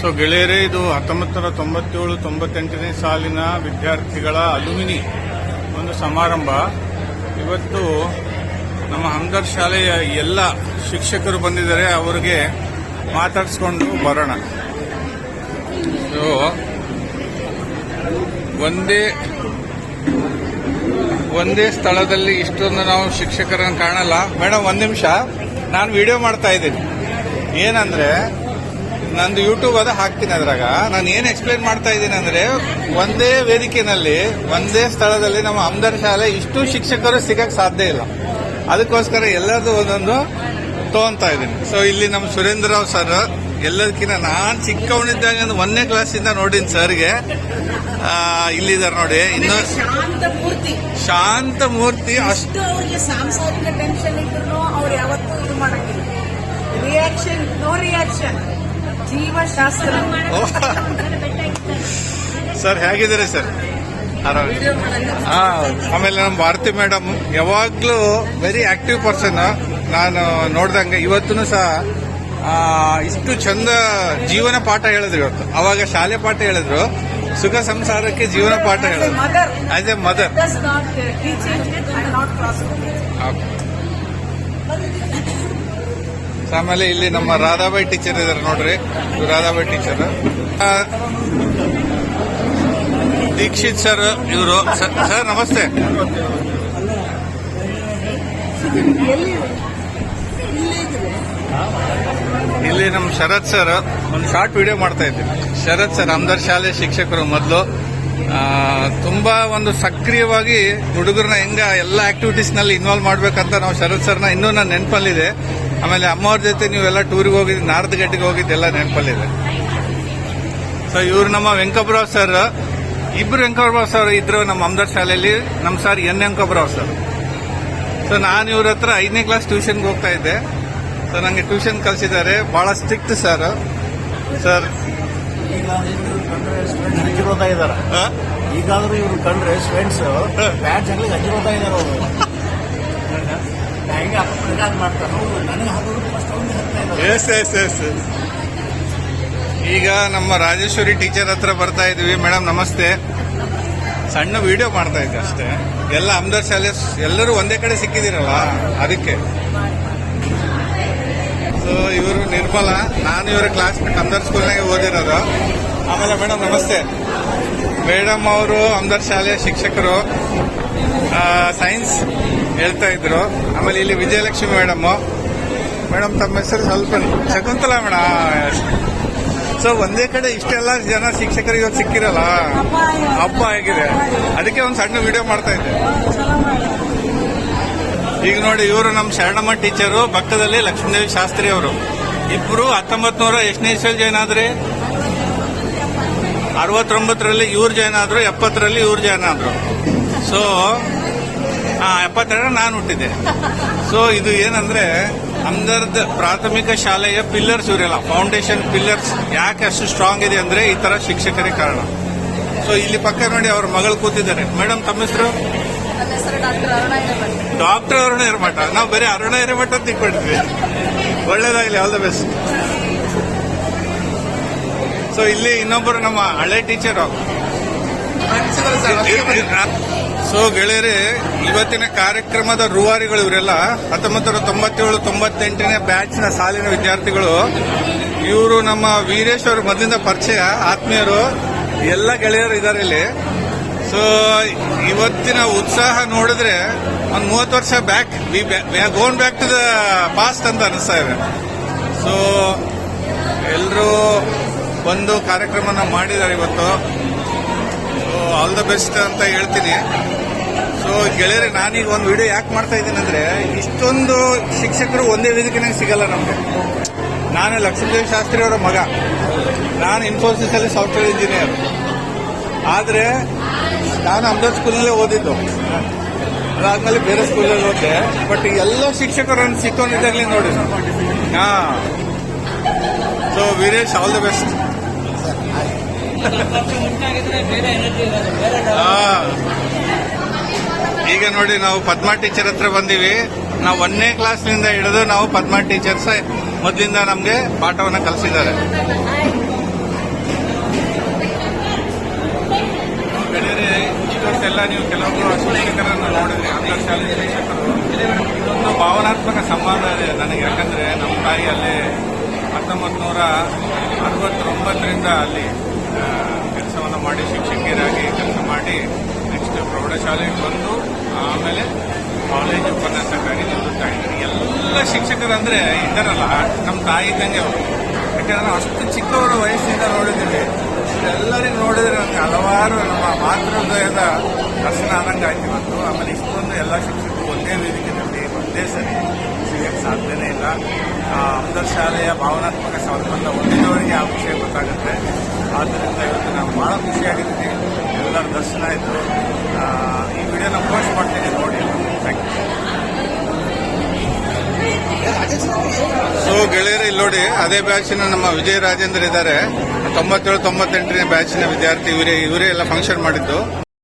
So ಗೆಳೆಯರೇ, ಇದು ಹತ್ತೊಂಬತ್ತು ನೂರ ತೊಂಬತ್ತೇಳು, ತೊಂಬತ್ತೆಂಟನೇ ಸಾಲಿನ ವಿದ್ಯಾರ್ಥಿಗಳ ಅಲುಮಿನಿ ಒಂದು ಸಮಾರಂಭ. ಇವತ್ತು ನಮ್ಮ ಹಂಗರ್ ಶಾಲೆಯ ಎಲ್ಲ ಶಿಕ್ಷಕರು ಬಂದಿದ್ದಾರೆ, ಅವರಿಗೆ ಮಾತಾಡಿಸ್ಕೊಂಡು ಬರೋಣ. ಸೊ ಒಂದೇ ಒಂದೇ ಸ್ಥಳದಲ್ಲಿ ಇಷ್ಟೊಂದು ನಾವು ಶಿಕ್ಷಕರನ್ನು ಕಾಣಲ್ಲ. ಮೇಡಮ್, ಒಂದು ನಿಮಿಷ. ನಾನು ವಿಡಿಯೋ ಮಾಡ್ತಾ ಇದ್ದೀನಿ. ಏನಂದ್ರೆ ನಂದು ಯೂಟ್ಯೂಬ್ ಅದ ಹಾಕ್ತೀನಿ ಅದ್ರಾಗ. ನಾನು ಏನ್ ಎಕ್ಸ್ಪ್ಲೇನ್ ಮಾಡ್ತಾ ಇದ್ದೀನಿ ಅಂದ್ರೆ ಒಂದೇ ವೇದಿಕೆನಲ್ಲಿ ಒಂದೇ ಸ್ಥಳದಲ್ಲಿ ನಮ್ಮ ಅಮ್ದರ್ ಶಾಲೆ ಇಷ್ಟು ಶಿಕ್ಷಕರು ಸಿಗಕ್ ಸಾಧ್ಯ ಇಲ್ಲ. ಅದಕ್ಕೋಸ್ಕರ ಎಲ್ಲರದು ಒಂದೊಂದು ತಗೊಂತಾ ಇದ್ದೀನಿ. ಸೊ ಇಲ್ಲಿ ನಮ್ಮ ಸುರೇಂದ್ರ ರಾವ್ ಸರ್ ಎಲ್ಲದಕ್ಕಿಂತ ನಾನ್ ಚಿಕ್ಕವನಿದ್ದಾಗ ಒಂದನೇ ಕ್ಲಾಸಿಂದ ನೋಡಿನಿ ಸರ್ಗೆ ಇಲ್ಲಿದ್ದಾರೆ ನೋಡಿ ಇನ್ನು ಶಾಂತ ಮೂರ್ತಿ. ಅಷ್ಟು ಸಾಂಸಾರಿಕ ಟೆನ್ಷನ್ ಇದ್ರು ಅವ್ರು ಯಾವತ್ತೂ ಇದು ರಿಯಾಕ್ಷನ್ ನೋ ರಿಯಾಕ್ಷನ್ ಜೀವಶಾಸ್ತ್ರ. ಸರ್ ಹೇಗಿದ್ದೀರಿ ಸರ್? ಆರಾಮ. ಆಮೇಲೆ ನಮ್ಮ ಭಾರತಿ ಮೇಡಮ್ ಯಾವಾಗ್ಲೂ ವೆರಿ ಆಕ್ಟಿವ್ ಪರ್ಸನ್ ನಾನು ನೋಡ್ದಂಗೆ ಇವತ್ತೂ ಸಹ ಇಷ್ಟು ಚಂದ ಜೀವನ ಪಾಠ ಹೇಳಿದ್ರು ಇವತ್ತು. ಅವಾಗ ಶಾಲೆ ಪಾಠ ಹೇಳಿದ್ರು. ಸುಖ ಸಂಸಾರಕ್ಕೆ ಜೀವನ ಪಾಠ ಹೇಳಿದ್ರು. ಆಸ್ ಎ ಮದರ್ ಡಸ್ ಆಮೇಲೆ ಇಲ್ಲಿ ನಮ್ಮ ರಾಧಾಬಾಯಿ ಟೀಚರ್ ಇದಾರೆ ನೋಡ್ರಿ. ರಾಧಾಬಾಯಿ ಟೀಚರ್ ದೀಕ್ಷಿತ್ ಸರ್ ಇವರು. ಸರ್ ನಮಸ್ತೆ. ಇಲ್ಲಿ ನಮ್ಮ ಶರತ್ ಸರ್ ಒಂದು ಶಾರ್ಟ್ ವಿಡಿಯೋ ಮಾಡ್ತಾ ಇದ್ದೀವಿ ಶರತ್ ಸರ್ ಅಮ್ದರ್ ಶಾಲೆ ಶಿಕ್ಷಕರು ಮೊದಲು. ತುಂಬಾ ಒಂದು ಸಕ್ರಿಯವಾಗಿ ಹುಡುಗರನ್ನ ಹೆಂಗ ಎಲ್ಲ ಆಕ್ಟಿವಿಟೀಸ್ನಲ್ಲಿ ಇನ್ವಾಲ್ವ್ ಮಾಡ್ಬೇಕಂತ ನಾವು ಶರತ್ ಸರ್ನ ಇನ್ನೂ ನನ್ನ ನೆನಪಲ್ಲಿದೆ. ಆಮೇಲೆ ಅಮ್ಮವ್ರ ಜೊತೆ ನೀವೆಲ್ಲ ಟೂರಿಗೆ ಹೋಗಿದ್ದು ನಾರ್ತ್ ಗಟ್ಟಿಗೆ ಹೋಗಿದ್ದೆಲ್ಲ ನೆನಪಲ್ಲಿದೆ ಸೊ ಇವರು ನಮ್ಮ ವೆಂಕಬ್ರಾವ್ ಸರ್ ಇಬ್ರು ವೆಂಕಬ್ರಾವ್ ಸರ್ ಇದ್ರು ನಮ್ಮ ಅಮ್ದರ್ ಶಾಲೆಯಲ್ಲಿ ನಮ್ಮ sir N Venkabrao sir so ನಾನು ಇವ್ರ ಹತ್ರ ಐದನೇ ಕ್ಲಾಸ್ ಟ್ಯೂಷನ್ಗೆ ಹೋಗ್ತಾ ಇದ್ದೆ. ಸೊ ನನಗೆ ಟ್ಯೂಷನ್ ಕಲಿಸಿದ್ದಾರೆ ಬಹಳ ಸ್ಟ್ರಿಕ್ಟ್ ಸರ್ ಸರ್ ಈಗ ಇವ್ರು ಈಗಾದ್ರೂ ಇವ್ರು ಕಂಡ್ರೆ ಸ್ಟೂಡೆಂಟ್ಸ್ ಬ್ಯಾಟ್ ಜಗಳಿಗೆ ಹಂಚಿರೋತಾ ಇದಾರೆ ಅವರು. ಎಸ್ ಎಸ್ ಎಸ್ ಈಗ ನಮ್ಮ ರಾಜೇಶ್ವರಿ ಟೀಚರ್ ಹತ್ರ ಬರ್ತಾ ಇದೀವಿ. ಮೇಡಮ್ ನಮಸ್ತೆ. ಸಣ್ಣ ವಿಡಿಯೋ ಮಾಡ್ತಾ ಇದ್ದೆ ಅಷ್ಟೇ. ಎಲ್ಲ ಅಮ್ದರ್ ಶಾಲೆ ಎಲ್ಲರೂ ಒಂದೇ ಕಡೆ ಸಿಕ್ಕಿದಿರಲ್ಲ ಅದಕ್ಕೆ. ಸೊ ಇವರು ನಿರ್ಮಲ, ನಾನು ಇವರ ಕ್ಲಾಸ್ಮೇಟ್ ಅಮ್ದರ್ ಸ್ಕೂಲ್ನಾಗೆ ಓದಿರೋದು. ಆಮೇಲೆ ಮೇಡಮ್ ನಮಸ್ತೆ. ಮೇಡಮ್ ಅವರು ಅಮ್ದರ್ ಶಾಲೆಯ ಶಿಕ್ಷಕರು ಸೈನ್ಸ್ ಹೇಳ್ತಾ ಇದ್ರು. ಆಮೇಲೆ ಇಲ್ಲಿ ವಿಜಯಲಕ್ಷ್ಮಿ ಮೇಡಮ್. ಮೇಡಮ್, ತಮ್ಮ ಹೆಸರು ಸ್ವಲ್ಪ ಶಕುಂತಲ ಮೇಡಮ್. ಸೊ ಒಂದೇ ಕಡೆ ಇಷ್ಟೆಲ್ಲ ಜನ ಶಿಕ್ಷಕರು ಇವತ್ತು ಸಿಕ್ಕಿರಲ್ಲ? ಹಬ್ಬ ಆಗಿದೆ. ಅದಕ್ಕೆ ಒಂದು ಸಣ್ಣ ವಿಡಿಯೋ ಮಾಡ್ತಾ ಇದ್ದೆ. ಈಗ ನೋಡಿ, ಇವರು ನಮ್ಮ ಶರಣಮ್ಮ ಟೀಚರು ಭಕ್ತದಲ್ಲಿ ಲಕ್ಷ್ಮೀದೇವಿ ಶಾಸ್ತ್ರಿ ಅವರು. ಇಬ್ರು ಹತ್ತೊಂಬತ್ ನೂರ ಎಷ್ಟನೇ ಆದ್ರಿ? ಅರವತ್ತೊಂಬತ್ತರಲ್ಲಿ ಇವ್ರು ಜಾಯ್ನ್ ಆದ್ರು ಎಪ್ಪತ್ತರಲ್ಲಿ ಇವ್ರು ಜಾಯ್ನ್ ಆದ್ರು. ಸೊ ಎಪ್ಪತ್ತೆರಡ ನಾನು ಹುಟ್ಟಿದ್ದೆ. ಸೊ ಇದು ಏನಂದ್ರೆ ಅಂದರ್ದ ಪ್ರಾಥಮಿಕ ಶಾಲೆಯ ಪಿಲ್ಲರ್ಸ್ ಇವರೆಲ್ಲ ಫೌಂಡೇಶನ್ ಪಿಲ್ಲರ್ಸ್ ಯಾಕೆ ಅಷ್ಟು ಸ್ಟ್ರಾಂಗ್ ಇದೆ ಅಂದ್ರೆ ಈ ತರ ಶಿಕ್ಷಕರೇ ಕಾರಣ. ಸೊ ಇಲ್ಲಿ ಪಕ್ಕ ನೋಡಿ ಅವ್ರ ಮಗಳು ಕೂತಿದ್ದಾರೆ. ಮೇಡಮ್ ತಮ್ಮ ಹೆಸರು? Doctor Aruna Iramath doctor Aruna Hiremath. ನಾವು ಬರೀ ಅರುಣ ಹಿರಮಠ ಅಂತ ತಿಳ್ಕೊಂಡಿದ್ವಿ ಒಳ್ಳೇದಾಗಲಿ ಆಲ್ ದ ಬೆಸ್ಟ್ ಸೊ ಇಲ್ಲಿ ಇನ್ನೊಬ್ಬರು ನಮ್ಮ ಹಳೆ ಟೀಚರು ಸೊ ಗೆಳೆಯರೇ, ಇವತ್ತಿನ ಕಾರ್ಯಕ್ರಮದ ರೂವಾರಿಗಳು ಇವರೆಲ್ಲ, ಹತ್ತೊಂಬತ್ತು ತೊಂಬತ್ತೇಳು, ತೊಂಬತ್ತೆಂಟನೇ ಬ್ಯಾಚ್ನ ಸಾಲಿನ ವಿದ್ಯಾರ್ಥಿಗಳು, ಇವರು ನಮ್ಮ ವೀರೇಶ್ ಅವರು ಮೊದಲಿಂದ ಪರಿಚಯ, ಆತ್ಮೀಯರು, ಎಲ್ಲ ಗೆಳೆಯರು ಇದ್ದಾರೆ ಇಲ್ಲಿ. ಸೊ ಇವತ್ತಿನ ಉತ್ಸಾಹ ನೋಡಿದ್ರೆ ಒಂದು ಮೂವತ್ತು ವರ್ಷ back we gone back to the past ಅಂತ ಅನಿಸ್ತಾ ಇದೆ. ಸೊ ಎಲ್ಲರೂ ಒಂದು ಕಾರ್ಯಕ್ರಮನ ಮಾಡಿದ್ದಾರೆ ಇವತ್ತು. ಆಲ್ ದ ಬೆಸ್ಟ್ ಅಂತ ಹೇಳ್ತೀನಿ. ಸೊ ಗೆಳೆಯರೆ, ನಾನೀಗ ಒಂದು ವಿಡಿಯೋ ಯಾಕೆ ಮಾಡ್ತಾ ಇದ್ದೀನಿ ಅಂದ್ರೆ, ಇಷ್ಟೊಂದು ಶಿಕ್ಷಕರು ಒಂದೇ ವೇದಿಕೆನಾಗ ಸಿಗಲ್ಲ ನಮಗೆ. ನಾನು ಲಕ್ಷ್ಮೀದೇವ್ ಶಾಸ್ತ್ರಿ ಅವರ ಮಗ. ನಾನು ಇನ್ಫೋಸಿಸ್ ಅಲ್ಲಿ ಸಾಫ್ಟ್ವೇರ್ ಇಂಜಿನಿಯರ್ ಆದ್ರೆ, ನಾನು ಅಹಮದಾಬಾದ್ ಸ್ಕೂಲಲ್ಲೇ ಓದಿದ್ದು. ಅದಾದಮೇಲೆ ಬೇರೆ ಸ್ಕೂಲಲ್ಲಿ ಓದಿದೆ. ಬಟ್ ಎಲ್ಲ ಶಿಕ್ಷಕರನ್ನು ಸಿಕ್ಕೊಂಡಿದ್ದಾಗಲಿ ನೋಡಿ. ಹಾ. So Veeresh all the best ಈಗ ನೋಡಿ ನಾವು ಪದ್ಮಾ ಟೀಚರ್ ಹತ್ರ ಬಂದೀವಿ. ನಾವು ಒಂದನೇ ಕ್ಲಾಸ್ನಿಂದ ಹಿಡಿದು ನಾವು ಪದ್ಮಾ ಟೀಚರ್ಸ್ ಮೊದಲಿಂದ ನಮಗೆ ಪಾಠವನ್ನು ಕಲಿಸಿದ್ದಾರೆ. ಬೇರೆ ಟೀಚರ್ಸ್ ಎಲ್ಲ ನೀವು ಕೆಲವೊಬ್ಬರು ಶಿಕ್ಷಕರನ್ನು ನೋಡಿದ್ರೆ ಅಂತರ್ ಶಾಲೆ ಶಿಕ್ಷಕರು, ಇದೊಂದು ಭಾವನಾತ್ಮಕ ಸಂಬಂಧ ಇದೆ ನನಗೆ. ಯಾಕಂದ್ರೆ ನಮ್ಮ ತಾಯಿ ಅಲ್ಲಿ ಹತ್ತೊಂಬತ್ತು ನೂರ ಅರವತ್ತೊಂಬತ್ತರಿಂದ ಅಲ್ಲಿ ಕೆಲಸವನ್ನು ಮಾಡಿ ಶಿಕ್ಷಕಿಯರಾಗಿ ಕೆಲಸ ಮಾಡಿ ನೆಕ್ಸ್ಟ್ ಪ್ರೌಢಶಾಲೆಗೆ ಬಂದು, ಆಮೇಲೆ ಕಾಲೇಜ್ ಉಪನ್ಯಾಸಕ್ಕಾಗಿ ನಿಲ್ಲುತ್ತಾ ಇದ್ದೀನಿ ಎಲ್ಲ ಶಿಕ್ಷಕರಂದರೆ ಇದ್ದಾರಲ್ಲ, ನಮ್ಮ ತಾಯಿ ತಂಗೆ ಅವರು. ಯಾಕಂದ್ರೆ ಅಷ್ಟು ಚಿಕ್ಕವರ ವಯಸ್ಸಿಂದ ನೋಡಿದ್ದೀವಿ. ಎಲ್ಲರಿಗೂ ನೋಡಿದ್ರೆ ನನಗೆ ಹಲವಾರು ನಮ್ಮ ಮಾತೃದಯದ ದರ್ಶನ ಆದಂಗೆ ಆಯ್ತು ಇವತ್ತು. ಆಮೇಲೆ ಇಷ್ಟೊಂದು ಎಲ್ಲ ಶಿಕ್ಷಕರು ಒಂದೇ ವೇದಿಕೆಯಲ್ಲಿ, ಒಂದೇ ಸರಿ. ಸಿಗಕ್ಕೆ ಸಾಧ್ಯನೇ ಇಲ್ಲ. ಅಂತರ್ ಶಾಲೆಯ ಭಾವನಾತ್ಮಕ ಸಂಬಂಧ ಹೊಂದಿದವರಿಗೆ ಆ ವಿಷಯ ಗೊತ್ತಾಗುತ್ತೆ. ಆದ್ದರಿಂದ ಇವತ್ತು ನಾವು ಭಾಳ ಖುಷಿಯಾಗಿದ್ದೀನಿ ಎಲ್ಲರ ದರ್ಶನ ಆಯಿತು. ಈ ವಿಡಿಯೋನ ಪೋಸ್ಟ್ ಮಾಡ್ತೀನಿ. ನೋಡಿ. ಥ್ಯಾಂಕ್ ಯು ಸೊ ಗೆಳೆಯರು ಇಲ್ಲಿ ನೋಡಿ, ಅದೇ ಬ್ಯಾಚಿನ ನಮ್ಮ ವಿಜಯ ರಾಜೇಂದ್ರ ಇದ್ದಾರೆ. ತೊಂಬತ್ತೇಳು, ತೊಂಬತ್ತೆಂಟನೇ ಬ್ಯಾಚಿನ ವಿದ್ಯಾರ್ಥಿ, ಇವರೇ ಇವರೇ ಎಲ್ಲ ಫಂಕ್ಷನ್ ಮಾಡಿದ್ದು.